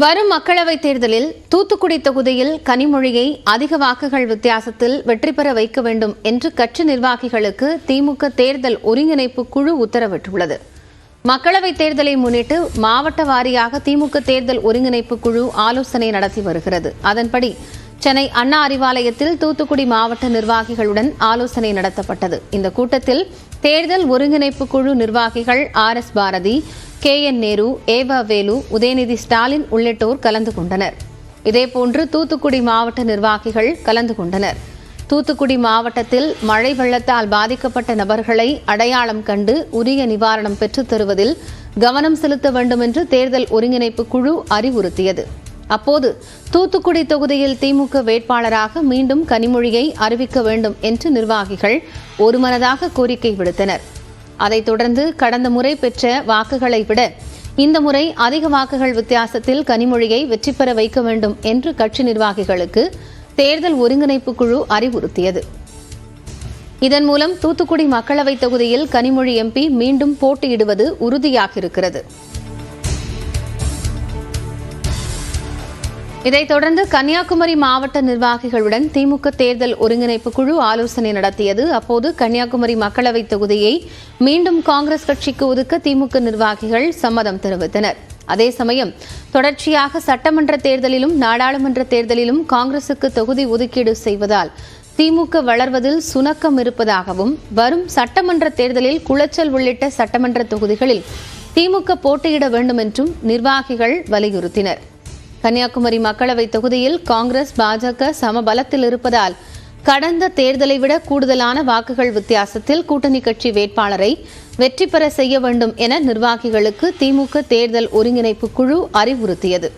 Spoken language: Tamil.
வரும் மக்களவைத் தேர்தலில் தூத்துக்குடி தொகுதியில் கனிமொழியை அதிக வாக்குகள் வித்தியாசத்தில் வெற்றி பெற வைக்க வேண்டும் என்று கட்சி நிர்வாகிகளுக்கு திமுக தேர்தல் ஒருங்கிணைப்பு குழு உத்தரவிட்டுள்ளது. மக்களவைத் தேர்தலை முன்னிட்டு மாவட்ட வாரியாக திமுக தேர்தல் ஒருங்கிணைப்பு குழு ஆலோசனை நடத்தி வருகிறது. அதன்படி சென்னை அண்ணா அறிவாலயத்தில் தூத்துக்குடி மாவட்ட நிர்வாகிகளுடன் ஆலோசனை நடத்தப்பட்டது. இந்த கூட்டத்தில் தேர்தல் ஒருங்கிணைப்பு குழு நிர்வாகிகள் R S Bharathi K N Nehru E V Velu Udhayanidhi Stalin உள்ளிட்டோர் கலந்து கொண்டனர். இதேபோன்று தூத்துக்குடி மாவட்ட நிர்வாகிகள் கலந்து கொண்டனர். தூத்துக்குடி மாவட்டத்தில் மழை வெள்ளத்தால் பாதிக்கப்பட்ட நபர்களை அடையாளம் கண்டு உரிய நிவாரணம் பெற்றுத் தருவதில் கவனம் செலுத்த வேண்டும் என்று தேர்தல் ஒருங்கிணைப்பு குழு அறிவுறுத்தியது. அப்போது தூத்துக்குடி தொகுதியில் திமுக வேட்பாளராக மீண்டும் கனிமொழியை அறிவிக்க வேண்டும் என்று நிர்வாகிகள் ஒருமனதாக கோரிக்கை விடுத்தனர். அதைத் தொடர்ந்து கடந்த முறை பெற்ற வாக்குகளை விட இந்த முறை அதிக வாக்குகள் வித்தியாசத்தில் கனிமொழியை வெற்றி பெற வைக்க வேண்டும் என்று கட்சி நிர்வாகிகளுக்கு தேர்தல் ஒருங்கிணைப்பு குழு அறிவுறுத்தியது. இதன் மூலம் தூத்துக்குடி மக்களவைத் தொகுதியில் கனிமொழி எம்பி மீண்டும் போட்டியிடுவது உறுதியாகியிருக்கிறது. இதைத் தொடர்ந்து கன்னியாகுமரி மாவட்ட நிர்வாகிகளுடன் திமுக தேர்தல் ஒருங்கிணைப்பு குழு ஆலோசனை நடத்தியது. அப்போது கன்னியாகுமரி மக்களவைத் தொகுதியை மீண்டும் காங்கிரஸ் கட்சிக்கு ஒதுக்க திமுக நிர்வாகிகள் சம்மதம் தெரிவித்தனர். அதே சமயம் தொடர்ச்சியாக சட்டமன்ற தேர்தலிலும் நாடாளுமன்ற தேர்தலிலும் காங்கிரசுக்கு தொகுதி ஒதுக்கீடு செய்வதால் திமுக வளர்வதில் சுணக்கம் இருப்பதாகவும் வரும் சட்டமன்ற தேர்தலில் குளச்சல் உள்ளிட்ட சட்டமன்ற தொகுதிகளில் திமுக போட்டியிட வேண்டும் என்றும் நிர்வாகிகள் வலியுறுத்தினர். கன்னியாகுமரி மக்களவைத் தொகுதியில் காங்கிரஸ் பாஜக சம பலத்தில் இருப்பதால் கடந்த தேர்தலை விட கூடுதலான வாக்குகள் வித்தியாசத்தில் கூட்டணி கட்சி வேட்பாளரை வெற்றி பெற செய்ய வேண்டும் என நிர்வாகிகளுக்கு திமுக தேர்தல் ஒருங்கிணைப்பு குழு அறிவுறுத்தியது.